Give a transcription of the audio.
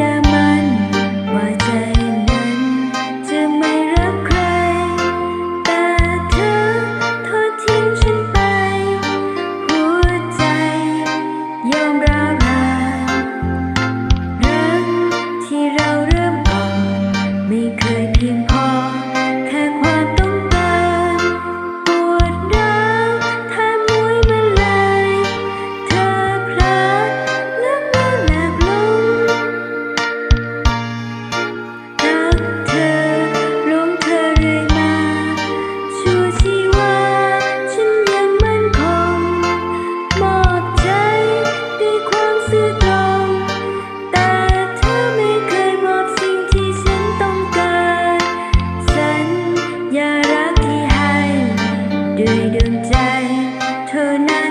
yeah, เธอนั้น